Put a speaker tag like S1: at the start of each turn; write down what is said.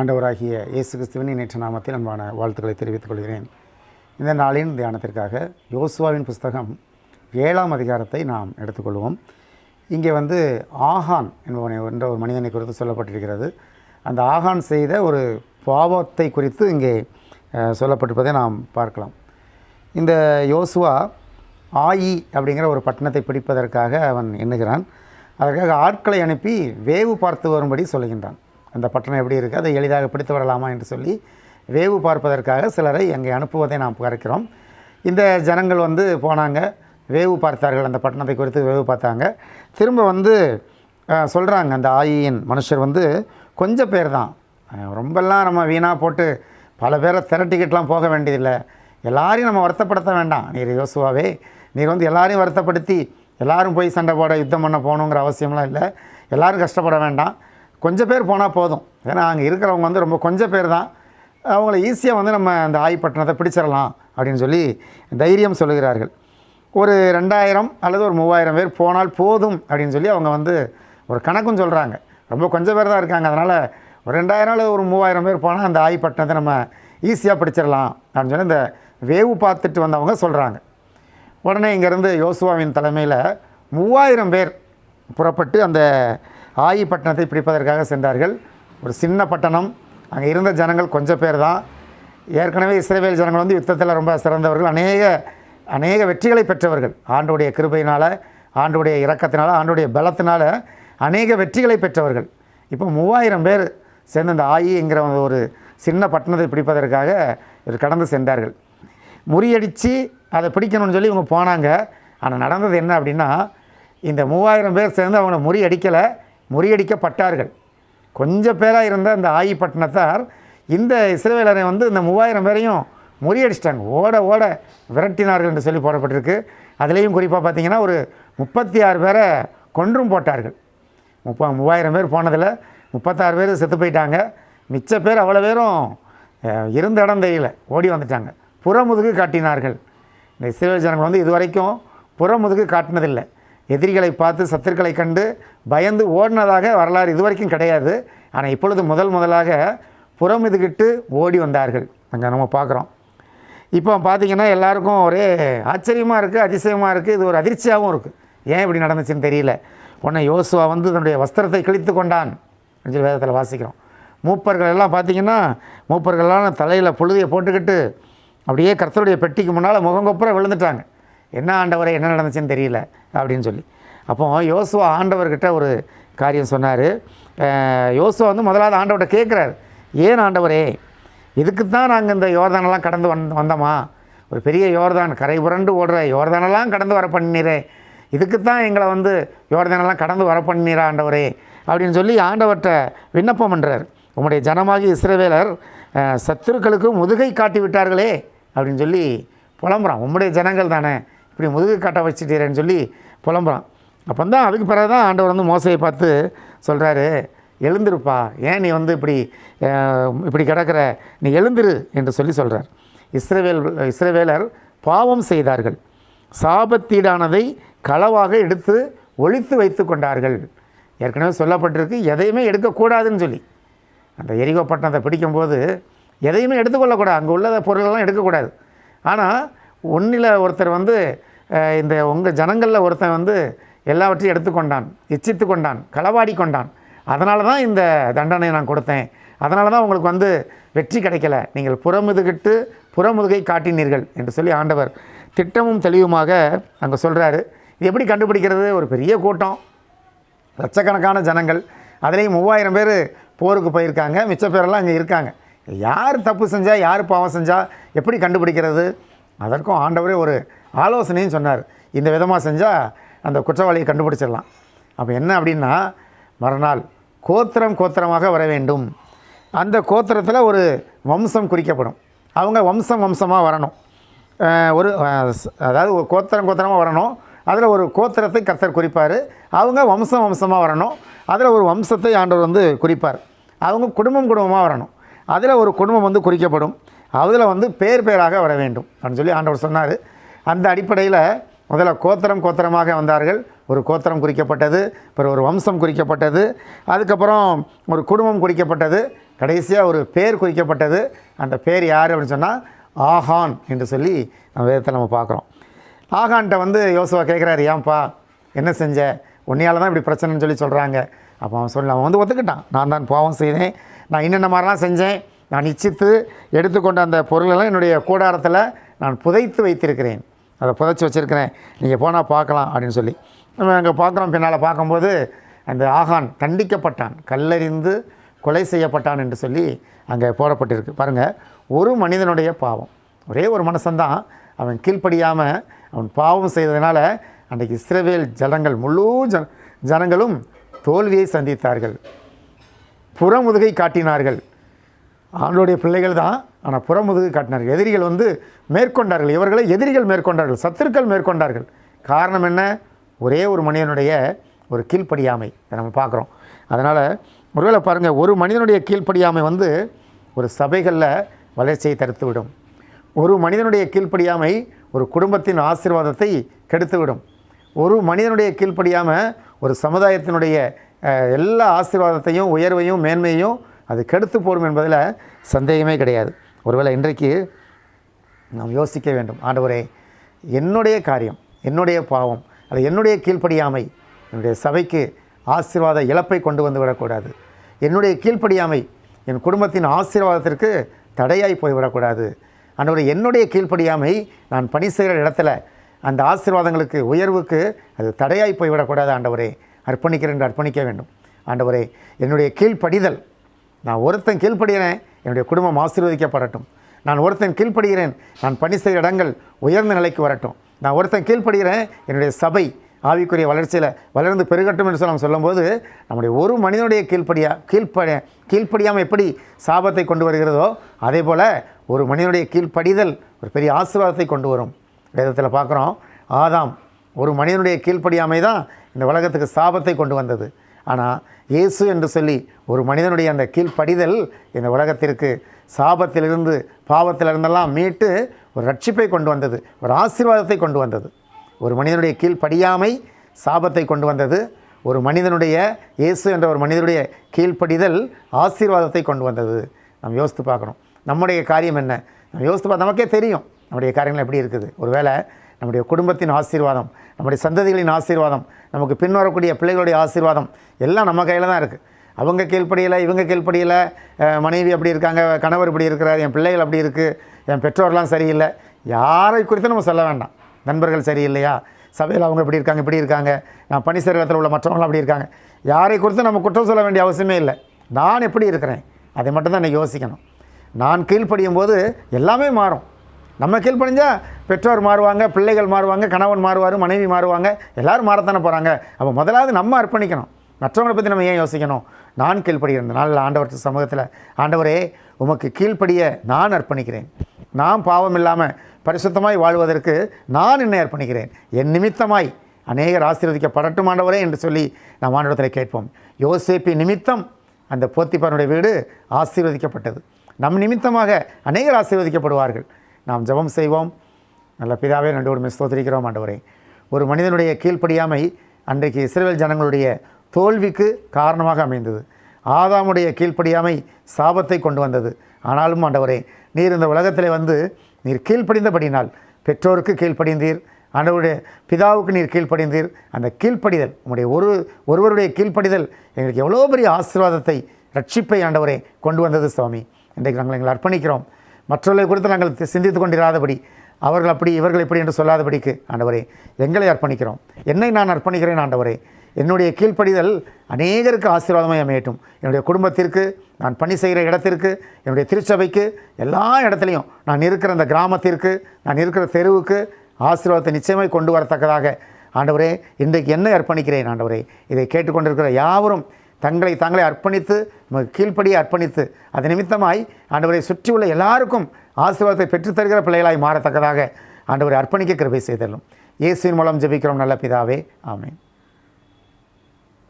S1: ஆண்டவராகிய இயேசு கிறிஸ்துவின் நேற்று நாமத்தில் அன்பான வாழ்த்துக்களை தெரிவித்துக் கொள்கிறேன். இந்த நாளின் தியானத்திற்காக யோசுவாவின் புஸ்தகம் ஏழாம் அதிகாரத்தை நாம் எடுத்துக்கொள்வோம். இங்கே வந்து ஆகான் என்பவனை என்ற ஒரு மனிதனை குறித்து சொல்லப்பட்டிருக்கிறது. அந்த ஆகான் செய்த ஒரு பாவத்தை குறித்து இங்கே சொல்லப்பட்டிருப்பதை நாம் பார்க்கலாம். இந்த யோசுவா ஆயி அப்படிங்கிற ஒரு பட்டணத்தை பிடிப்பதற்காக அவன் எண்ணுகிறான். அதற்காக ஆட்களை அனுப்பி வேவு பார்த்து வரும்படி சொல்லுகின்றான். அந்த பட்டணம் எப்படி இருக்குது அதை எளிதாக பிடித்து வரலாமா என்று சொல்லி வேவு பார்ப்பதற்காக சிலரை அங்கே அனுப்புவதை நாம் பார்க்கிறோம். இந்த ஜனங்கள் வந்து போனாங்க. வேவு பார்த்தார்கள். அந்த பட்டணத்தை குறித்து வேவு பார்த்தாங்க. திரும்ப வந்து சொல்கிறாங்க அந்த ஆயியின் மனுஷர் வந்து கொஞ்சம் பேர் தான். ரொம்பலாம் நம்ம வீணாக போட்டு பல பேரை திரட்டிக்கிட்டலாம் போக வேண்டியதில்லை. எல்லாரையும் நம்ம வருத்தப்படுத்த வேண்டாம். நீர் யோசுவாவே நீர் வந்து எல்லாரையும் வருத்தப்படுத்தி எல்லோரும் போய் சண்டை போட யுத்தம் பண்ண போகணுங்கிற அவசியம்லாம் இல்லை. எல்லோரும் கஷ்டப்பட வேண்டாம். கொஞ்சம் பேர் போனால் போதும். ஏன்னா அங்கே இருக்கிறவங்க வந்து ரொம்ப கொஞ்சம் பேர் தான். அவங்கள ஈஸியாக வந்து நம்ம அந்த ஆய்பட்டினத்தை பிடிச்சிடலாம் அப்படின்னு சொல்லி தைரியம் சொல்லுகிறார்கள். ஒரு ரெண்டாயிரம் அல்லது ஒரு மூவாயிரம் பேர் போனால் போதும் அப்படின்னு சொல்லி அவங்க வந்து ஒரு கணக்கும் சொல்கிறாங்க ரொம்ப கொஞ்சம் பேர் தான் இருக்காங்க. அதனால் ஒரு ரெண்டாயிரம் அல்லது ஒரு மூவாயிரம் பேர் போனால் அந்த ஆய்பட்டினத்தை நம்ம ஈஸியாக பிடிச்சிடலாம் அப்படின்னு சொல்லி இந்த வேவு பார்த்துட்டு வந்தவங்க சொல்கிறாங்க உடனே இங்கேருந்து யோசுவாவின் தலைமையில் மூவாயிரம் பேர் புறப்பட்டு அந்த ஆயி பட்டணத்தை பிடிப்பதற்காக சென்றார்கள். ஒரு சின்ன பட்டணம். அங்கே இருந்த ஜனங்கள் கொஞ்சம் பேர் தான். ஏற்கனவே இஸ்ரேவேல் ஜனங்கள் வந்து யுத்தத்தில் ரொம்ப சிறந்தவர்கள். அநேக அநேக வெற்றிகளை பெற்றவர்கள். ஆண்டுடைய கிருபையினால் ஆண்டுடைய இறக்கத்தினால் ஆண்டுடைய பலத்தினால் அநேக வெற்றிகளை பெற்றவர்கள். இப்போ மூவாயிரம் பேர் சேர்ந்து அந்த ஆயிங்கிற ஒரு சின்ன பட்டணத்தை பிடிப்பதற்காக இவர் கடந்து சென்றார்கள். முறியடித்து அதை பிடிக்கணும்னு சொல்லி இவங்க போனாங்க. ஆனால் நடந்தது என்ன அப்படின்னா இந்த மூவாயிரம் பேர் சேர்ந்து அவங்கள முறியடிக்கலை. முறியடிக்கப்பட்டார்கள். கொஞ்சம் பேராக இருந்த அந்த ஆயிப்பட்டினத்தார் இந்த இஸ்ரேலரை வந்து இந்த மூவாயிரம் பேரையும் முறியடிச்சிட்டாங்க. ஓட ஓட விரட்டினார்கள் என்று சொல்லி போடப்பட்டிருக்கு. அதுலேயும் குறிப்பாக பார்த்தீங்கன்னா ஒரு முப்பத்தி ஆறு பேரை கொன்றும் போட்டார்கள். முப்ப மூவாயிரம் பேர் போனதில் முப்பத்தாறு பேர் செத்து போயிட்டாங்க. மிச்ச பேர் அவ்வளோ பேரும் இருந்த இடம் தெரியல. ஓடி வந்துட்டாங்க. புறமுதுகு காட்டினார்கள். இந்த இஸ்ரேல் ஜனங்கள் வந்து இதுவரைக்கும் புறமுதுகு காட்டினதில்லை. எதிரிகளை பார்த்து சத்துருக்களை கண்டு பயந்து ஓடினதாக வரலாறு இதுவரைக்கும் கிடையாது. ஆனால் இப்பொழுது முதல் முதலாக புறம் இதுகிட்டு ஓடி வந்தார்கள். அங்கே நம்ம பார்க்குறோம். இப்போ பார்த்தீங்கன்னா எல்லாருக்கும் ஒரே ஆச்சரியமாக இருக்குது அதிசயமாக இருக்குது இது ஒரு அதிர்ச்சியாகவும் இருக்குது ஏன் இப்படி நடந்துச்சுன்னு தெரியல. உடனே யோசுவா வந்து தன்னுடைய வஸ்திரத்தை கிழித்து கொண்டான் அப்படின்னு வேதத்தில் வாசிக்கிறோம். மூப்பர்கள் எல்லாம் பார்த்தீங்கன்னா மூப்பர்கள்லாம் தலையில் புழுதியை போட்டுக்கிட்டு அப்படியே கர்த்தருடைய பெட்டிக்கு முன்னால் முகங்கொப்புற விழுந்துட்டாங்க. என்ன ஆண்டவரை என்ன நடந்துச்சுன்னு தெரியல அப்படின்னு சொல்லி. அப்போ யோசுவா ஆண்டவர்கிட்ட ஒரு காரியம் சொன்னார். யோசுவா வந்து முதலாவது ஆண்டவர்கிட்ட கேட்குறாரு. ஏன் ஆண்டவரே இதுக்கு தான் நாங்கள் இந்த யோர்தானெல்லாம் கடந்து வந் வந்தோமா? ஒரு பெரிய யோர்தான் கரை புரண்டு ஓடுற யோர்தானெல்லாம் கடந்து வர பண்ணினீரே. இதுக்கு தான் எங்களை வந்து யோர்தானெல்லாம் கடந்து வர பண்ணினீரா ஆண்டவரே? அப்படின்னு சொல்லி ஆண்டவர்கிட்ட விண்ணப்பம் பண்ணுறார் உம்முடைய ஜனமாகி இஸ்ரவேலர் சத்துருக்களுக்கு முதுகை காட்டி விட்டார்களே அப்படின்னு சொல்லி புலம்புறான். உம்முடைய ஜனங்கள் தானே இப்படி முதுகு காட்ட வச்சுட்டீரேன்னு சொல்லி புலம்புறான். அப்போ தான் அதுக்கு பிறகு தான் ஆண்டவர் வந்து மோசையை பார்த்து சொல்கிறாரு எழுந்திருப்பா. ஏன் நீ வந்து இப்படி இப்படி கிடக்கிற? நீ எழுந்திரு என்று சொல்லி சொல்கிறார் இஸ்ரவேல் இஸ்ரவேலர் பாவம் செய்தார்கள். சாபத்தீடானதை களவாக எடுத்து ஒழித்து வைத்து கொண்டார்கள். ஏற்கனவே சொல்லப்பட்டிருக்கு எதையுமே எடுக்கக்கூடாதுன்னு சொல்லி. அந்த எரிகோ பட்டணத்தை பிடிக்கும்போது எதையுமே எடுத்துக்கொள்ளக்கூடாது. அங்கே உள்ள பொருளெல்லாம் எடுக்கக்கூடாது. ஆனால் ஒன்றில் ஒருத்தர் வந்து இந்த உங்கள் ஜனங்களில் ஒருத்தன் வந்து எல்லாவற்றையும் எடுத்துக்கொண்டான் இச்சித்து கொண்டான் களவாடி கொண்டான் அதனால தான் இந்த தண்டனை நான் கொடுத்தேன். அதனால தான் உங்களுக்கு வந்து வெற்றி கிடைக்கல. நீங்கள் புறமுதுகிட்டு புறமுதுகை காட்டினீர்கள் என்று சொல்லி ஆண்டவர் திட்டமும் தெளிவுமாக அங்கே சொல்கிறாரு இது எப்படி கண்டுபிடிக்கிறது? ஒரு பெரிய கூட்டம். லட்சக்கணக்கான ஜனங்கள். அதுலேயும் மூவாயிரம் பேர் போருக்கு போயிருக்காங்க. மிச்ச பேரெல்லாம் அங்கே இருக்காங்க. யார் தப்பு செஞ்சால் யார் பாவம் செஞ்சால் எப்படி கண்டுபிடிக்கிறது? அதற்கும் ஆண்டவரே ஒரு ஆலோசனையும் சொன்னார். இந்த விதமாக செஞ்சால் அந்த குற்றவாளியை கண்டுபிடிச்சிடலாம். அப்போ என்ன அப்படின்னா மறுநாள் கோத்திரம் கோத்திரமாக வர வேண்டும். அந்த கோத்திரத்தில் ஒரு வம்சம் குறிக்கப்படும். அவங்க வம்சம் வம்சமாக வரணும். ஒரு அதாவது ஒரு கோத்திரம் கோத்திரமாக வரணும். அதில் ஒரு கோத்திரத்தை கர்த்தர் குறிப்பார். அவங்க வம்சம் வம்சமாக வரணும். அதில் ஒரு வம்சத்தை ஆண்டவர் வந்து குறிப்பார். அவங்க குடும்பம் குடும்பமாக வரணும். அதில் ஒரு குடும்பம் வந்து குறிக்கப்படும். அதில் வந்து பேர் பேராக வர வேண்டும் அப்படின்னு சொல்லி ஆண்டவர் சொன்னார். அந்த அடிப்படையில் முதல்ல கோத்திரம் கோத்திரமாக வந்தார்கள். ஒரு கோத்திரம் குறிக்கப்பட்டது அப்புறம் ஒரு வம்சம் குறிக்கப்பட்டது அதுக்கப்புறம் ஒரு குடும்பம் குறிக்கப்பட்டது கடைசியாக ஒரு பேர் குறிக்கப்பட்டது. அந்த பேர் யார் அப்படின்னு சொன்னால் ஆஹான் என்று சொல்லி நம்ம வேதத்தில் நம்ம பார்க்குறோம். ஆகான்ட்ட வந்து யோசுவா கேட்குறாரு ஏன்பா என்ன செஞ்ச? உன்னையால் தான் இப்படி பிரச்சனைன்னு சொல்லி சொல்கிறாங்க அப்போ அவன் சொல்லி அவன் வந்து ஒத்துக்கிட்டான். நான் தான் பாவம் செய்தேன். நான் இன்னென்ன மாதிரிலாம் செஞ்சேன். நான் இச்சித்து எடுத்துக்கொண்ட அந்த பொருளெல்லாம் என்னுடைய கூடாரத்தில் நான் புதைத்து வைத்திருக்கிறேன். அதை புதைச்சி வச்சுருக்கிறேன். நீங்கள் போனால் பார்க்கலாம் அப்படின்னு சொல்லி. நம்ம அங்கே பார்க்குறோம். பின்னால் பார்க்கும்போது அந்த ஆகான் தண்டிக்கப்பட்டான். கல்லறிந்து கொலை செய்யப்பட்டான் என்று சொல்லி அங்கே போடப்பட்டிருக்கு. பாருங்கள் ஒரு மனிதனுடைய பாவம். ஒரே ஒரு மனுஷன்தான். அவன் கீழ்ப்படியாமல் அவன் பாவம் செய்ததுனால அன்றைக்கு இஸ்ரவேல் ஜனங்கள் முழு ஜன ஜனங்களும் தோல்வியை சந்தித்தார்கள். புறமுதுகை காட்டினார்கள். ஆண்டோடைய பிள்ளைகள் தான். ஆனால் புறமுதுகு காட்டினார்கள். எதிரிகள் வந்து மேற்கொண்டார்கள். இவர்களை எதிரிகள் மேற்கொண்டார்கள். சத்துருக்கள் மேற்கொண்டார்கள். காரணம் என்ன? ஒரே ஒரு மனிதனுடைய ஒரு கீழ்ப்படியாமை இதை நம்ம பார்க்குறோம். அதனால் ஒருவேளை பாருங்கள் ஒரு மனிதனுடைய கீழ்ப்படியாமை வந்து ஒரு சபைகளில் வளர்ச்சியை தடுத்துவிடும். ஒரு மனிதனுடைய கீழ்ப்படியாமை ஒரு குடும்பத்தின் ஆசீர்வாதத்தை கெடுத்துவிடும். ஒரு மனிதனுடைய கீழ்ப்படியாமல் ஒரு சமுதாயத்தினுடைய எல்லா ஆசீர்வாதத்தையும் உயர்வையும் மேன்மையும் அது கெடுத்து போடும் என்பதில் சந்தேகமே கிடையாது. ஒருவேளை இன்றைக்கு நாம் யோசிக்க வேண்டும். ஆண்டவரே என்னுடைய காரியம் என்னுடைய பாவம் அது என்னுடைய கீழ்ப்படியாமை என்னுடைய சபைக்கு ஆசீர்வாத இழப்பை கொண்டு வந்து விடக்கூடாது. என்னுடைய கீழ்ப்படியாமை என் குடும்பத்தின் ஆசீர்வாதத்திற்கு தடையாய் போய்விடக்கூடாது ஆண்டவரே என்னுடைய கீழ்ப்படியாமை நான் பணி செய்கிற இடத்துல அந்த ஆசீர்வாதங்களுக்கு உயர்வுக்கு அது தடையாய் போய்விடக்கூடாது ஆண்டவரே அர்ப்பணிக்கிறேன் என்று அர்ப்பணிக்க வேண்டும். ஆண்டவரே என்னுடைய கீழ்ப்படிதல் நான் ஒருத்தன் கீழ்ப்படுகிறேன் என்னுடைய குடும்பம் ஆசீர்வதிக்கப்படட்டும். நான் ஒருத்தன் கீழ்ப்படுகிறேன் நான் பணி செய்கிற இடங்கள் உயர்ந்த நிலைக்கு வரட்டும். நான் ஒருத்தன் கீழ்ப்படுகிறேன் என்னுடைய சபை ஆவிக்குரிய வளர்ச்சியில் வளர்ந்து பெருகட்டும் என்று சொல்லி சொல்லும்போது நம்முடைய ஒரு மனிதனுடைய கீழ்ப்படியா கீழ்ப்பட கீழ்ப்படியாமல் எப்படி சாபத்தை கொண்டு வருகிறதோ அதே போல் ஒரு மனிதனுடைய கீழ்ப்படிதல் ஒரு பெரிய ஆசீர்வாதத்தை கொண்டு வரும். வேதத்தில் பார்க்குறோம் ஆதாம் ஒரு மனிதனுடைய கீழ்ப்படியாமை தான் இந்த உலகத்துக்கு சாபத்தை கொண்டு வந்தது. ஆனால் இயேசு என்று சொல்லி ஒரு மனிதனுடைய அந்த கீழ்ப்படிதல் இந்த உலகத்திற்கு சாபத்திலிருந்து பாவத்திலிருந்தெல்லாம் மீட்டு ஒரு ரட்சிப்பை கொண்டு வந்தது ஒரு ஆசீர்வாதத்தை கொண்டு வந்தது. ஒரு மனிதனுடைய கீழ்ப்படியாமை சாபத்தை கொண்டு வந்தது ஒரு மனிதனுடைய இயேசு என்ற ஒரு மனிதனுடைய கீழ்ப்படிதல் ஆசீர்வாதத்தை கொண்டு வந்தது. நம்ம யோசித்து பார்க்கணும். நம்முடைய காரியம் என்ன? நம்ம யோசித்து பார்த்து நமக்கே தெரியும். நம்முடைய காரியங்கள் எப்படி இருக்குது? ஒருவேளை நம்முடைய குடும்பத்தின் ஆசீர்வாதம் நம்முடைய சந்ததிகளின் ஆசீர்வாதம் நமக்கு பின்வரக்கூடிய பிள்ளைகளுடைய ஆசீர்வாதம் எல்லாம் நம்ம கையில் தான் இருக்குது அவங்க கீழ்ப்படியில் இவங்க கீழ்ப்படியில் மனைவி அப்படி இருக்காங்க கணவர் இப்படி இருக்கிறார் என் பிள்ளைகள் அப்படி இருக்குது என் பெற்றோர்லாம் சரியில்லை. யாரை குறித்து நம்ம சொல்ல வேண்டாம். நண்பர்கள் சரியில்லையா? சபையில் அவங்க இப்படி இருக்காங்க இப்படி இருக்காங்க. நான் பணி சேரத்தில் உள்ள மற்றவங்களாம் அப்படி இருக்காங்க. யாரை குறித்து நம்ம குற்றம் சொல்ல வேண்டிய அவசியமே இல்லை. நான் எப்படி இருக்கிறேன்? அதை மட்டும் தான் யோசிக்கணும். நான் கீழ்ப்படியும் போது எல்லாமே மாறும். நம்ம கீழ்ப்படிஞ்சா பெற்றோர் மாறுவாங்க பிள்ளைகள் மாறுவாங்க கணவன் மாறுவார் மனைவி மாறுவாங்க எல்லோரும் மாறத்தானே போகிறாங்க அப்போ முதலாவது நம்ம அர்ப்பணிக்கணும். மற்றவங்களை பற்றி நம்ம ஏன் யோசிக்கணும்? நான் கீழ்ப்படுகிறேன் இந்த நாளில் ஆண்டவர் சமூகத்தில். ஆண்டவரே உமக்கு கீழ்ப்படிய நான் அர்ப்பணிக்கிறேன். நான் பாவம் இல்லாமல் பரிசுத்தமாய் வாழ்வதற்கு நான் என்னை அர்ப்பணிக்கிறேன். என் நிமித்தமாய் அநேகர் ஆசீர்வதிக்கப்படட்டும் ஆண்டவரே என்று சொல்லி நாம் ஆண்டவரத்தில் கேட்போம். யோசேப்பி நிமித்தம் அந்த போத்திப்பானுடைய வீடு ஆசீர்வதிக்கப்பட்டது. நம் நிமித்தமாக அநேகர் ஆசீர்வதிக்கப்படுவார்கள். நாம் ஜெபம் செய்வோம். நல்ல பிதாவே நன்றோடு ஸ்தோத்திரிக்கிறோம் ஆண்டவரே. ஒரு மனிதனுடைய கீழ்ப்படியாமை அன்றைக்கு இஸ்ரேல் ஜனங்களுடைய தோல்விக்கு காரணமாக அமைந்தது. ஆதாமுடைய கீழ்ப்படியாமை சாபத்தை கொண்டு வந்தது. ஆனாலும் ஆண்டவரே நீர் இந்த உலகத்தில் வந்து நீர் கீழ்ப்படிந்தபடினால் பெற்றோருக்கு கீழ்ப்படிந்தீர். ஆண்டவருடைய பிதாவுக்கு நீர் கீழ்ப்படிந்தீர். அந்த கீழ்ப்படிதல் உங்களுடைய ஒரு ஒருவருடைய கீழ்ப்படிதல் எங்களுக்கு எவ்வளோ பெரிய ஆசீர்வாதத்தை ரட்சிப்பை ஆண்டவரே கொண்டு வந்தது சுவாமி. இன்றைக்கு நாங்கள் எங்களை அர்ப்பணிக்கிறோம். மற்றவர்களை குறித்து நாங்கள் சிந்தித்து கொண்டிராதபடி அவர்கள் அப்படி இவர்கள் இப்படி என்று சொல்லாதபடிக்கு ஆண்டவரே எங்களை அர்ப்பணிக்கிறோம். என்னை நான் அர்ப்பணிக்கிறேன் ஆண்டவரே. என்னுடைய கீழ்ப்படிதல் அநேகருக்கு ஆசீர்வாதமாக அமையட்டும். என்னுடைய குடும்பத்திற்கு நான் பணி செய்கிற இடத்திற்கு என்னுடைய திருச்சபைக்கு எல்லா இடத்துலையும் நான் இருக்கிற அந்த கிராமத்திற்கு நான் இருக்கிற தெருவுக்கு ஆசீர்வாதத்தை நிச்சயமாக கொண்டு வரத்தக்கதாக ஆண்டவரே இன்றைக்கு என்னை அர்ப்பணிக்கிறேன் ஆண்டவரே. இதை கேட்டுக்கொண்டிருக்கிற யாவரும் தங்களை தாங்களே அர்ப்பணித்து கீழ்ப்படியை அர்ப்பணித்து அது நிமித்தமாய் ஆண்டவரை சுற்றியுள்ள எல்லாருக்கும் ஆசீர்வாதத்தை பெற்றுத்தருகிற பிள்ளைகளாய் மாறத்தக்கதாக ஆண்டவரை அர்ப்பணிக்க கிருபை செய்தலும் இயேசுவின் மூலம் ஜெபிக்கிறோம் நல்ல பிதாவே. ஆமேன்.